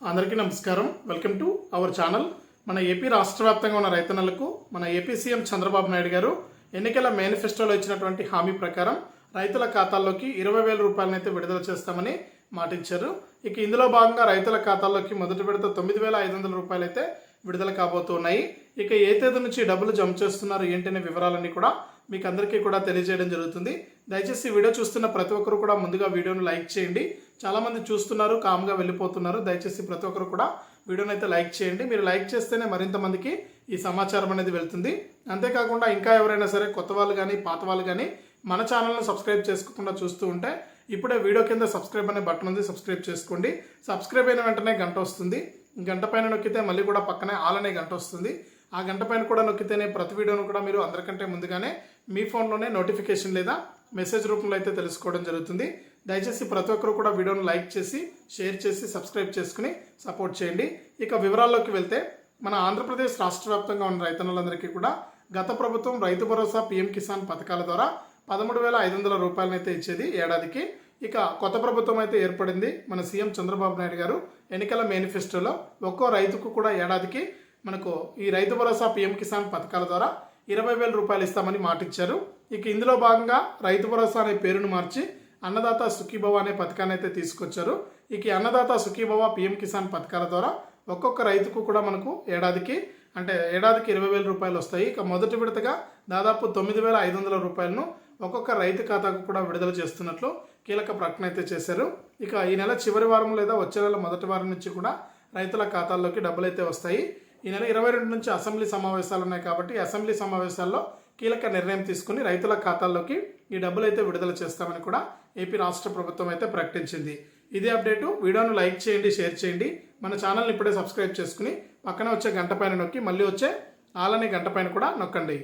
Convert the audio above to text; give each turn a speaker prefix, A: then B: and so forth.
A: అందరికీ నమస్కారం. Welcome to our channel మన ఏపీ రాష్ట్ర వ్యాప్తంగా ఉన్న రైతన్నలకు మన ఏపీ సీఎం చంద్రబాబు నాయుడు గారు ఎన్నికల మేనిఫెస్టోలో ఇచ్చినటువంటి హామీ ప్రకారం రైతుల ఖాతాల్లోకి ఇరవై వేల రూపాయలనైతే విడుదల చేస్తామని మాటించారు ఇక ఇందులో భాగంగా రైతుల ఖాతాల్లోకి మొదటి విడత తొమ్మిది వేల ఐదు వందల రూపాయలైతే విడుదల కాబోతున్నాయి. ఇక ఏ తేదీ నుంచి డబ్బులు జమ చేస్తున్నారు ఏంటనే వివరాలన్నీ కూడా మీకు అందరికీ కూడా తెలియజేయడం జరుగుతుంది. దయచేసి వీడియో చూస్తున్న ప్రతి ఒక్కరు కూడా ముందుగా వీడియోను లైక్ చేయండి. చాలామంది చూస్తున్నారు కామ్గా వెళ్ళిపోతున్నారు. దయచేసి ప్రతి ఒక్కరు కూడా వీడియోని అయితే లైక్ చేయండి. మీరు లైక్ చేస్తేనే మరింత మందికి ఈ సమాచారం అనేది వెళ్తుంది. అంతేకాకుండా ఇంకా ఎవరైనా సరే కొత్త వాళ్ళు కానీ పాత వాళ్ళు కానీ మన ఛానల్ను సబ్స్క్రైబ్ చేసుకోకుండా చూస్తూ ఉంటే ఇప్పుడే వీడియో కింద సబ్స్క్రైబ్ అనే బటన్ ఉంది సబ్స్క్రైబ్ చేసుకోండి. సబ్స్క్రైబ్ అయిన వెంటనే గంట వస్తుంది. గంట పైన నొక్కితే మళ్ళీ కూడా పక్కనే ఆల్ అనే గంట వస్తుంది. ఆ గంట పైన కూడా నొక్కితేనే ప్రతి వీడియోను కూడా మీరు అందరికంటే ముందుగానే మీ ఫోన్లోనే నోటిఫికేషన్ లేదా మెసేజ్ రూపంలో అయితే తెలుసుకోవడం జరుగుతుంది. దయచేసి ప్రతి ఒక్కరు కూడా వీడియోను లైక్ చేసి షేర్ చేసి సబ్స్క్రైబ్ చేసుకుని సపోర్ట్ చేయండి. ఇక వివరాల్లోకి వెళ్తే మన ఆంధ్రప్రదేశ్ రాష్ట్ర వ్యాప్తంగా ఉన్న రైతన్నులందరికీ కూడా గత ప్రభుత్వం రైతు భరోసా పీఎం కిసాన్ పథకాల ద్వారా పదమూడు వేల ఐదు వందల రూపాయలనైతే ఇచ్చేది ఏడాదికి. ఇక కొత్త ప్రభుత్వం అయితే ఏర్పడింది. మన సీఎం చంద్రబాబు నాయుడు గారు ఎన్నికల మేనిఫెస్టోలో ఒక్కో రైతుకు కూడా ఏడాదికి మనకు ఈ రైతు భరోసా పీఎం కిసాన్ పథకాల ద్వారా ఇరవై వేల రూపాయలు ఇస్తామని మాటిచ్చారు. ఇక ఇందులో భాగంగా రైతు భరోసా అనే పేరును మార్చి అన్నదాత సుఖీభవ అనే పథకాన్ని అయితే తీసుకొచ్చారు. ఇక ఈ అన్నదాత సుఖీభవ పీఎం కిసాన్ పథకాల ద్వారా ఒక్కొక్క రైతుకు కూడా మనకు ఏడాదికి అంటే ఏడాదికి ఇరవై వేల రూపాయలు వస్తాయి. ఇక మొదటి విడతగా దాదాపు తొమ్మిది వేల ఐదు వందల రూపాయలను ఒక్కొక్క రైతు ఖాతాకు కూడా విడుదల చేస్తున్నట్లు కీలక ప్రకటన అయితే చేశారు. ఇక ఈ నెల చివరి వారం లేదా వచ్చే నెల మొదటి వారం నుంచి కూడా రైతుల ఖాతాల్లోకి డబ్బులు అయితే వస్తాయి. ఈ నెల ఇరవై రెండు నుంచి అసెంబ్లీ సమావేశాలు ఉన్నాయి కాబట్టి అసెంబ్లీ సమావేశాల్లో కీలక నిర్ణయం తీసుకుని రైతుల ఖాతాల్లోకి ఈ డబ్బులు అయితే విడుదల చేస్తామని కూడా ఏపీ రాష్ట్ర ప్రభుత్వం అయితే ప్రకటించింది. ఇదే అప్డేటు. వీడియోను లైక్ చేయండి షేర్ చేయండి. మన ఛానల్ని ఇప్పుడే సబ్స్క్రైబ్ చేసుకుని పక్కన వచ్చే గంట పైన నొక్కి మళ్ళీ వచ్చే ఆలనే గంట పైన కూడా నొక్కండి.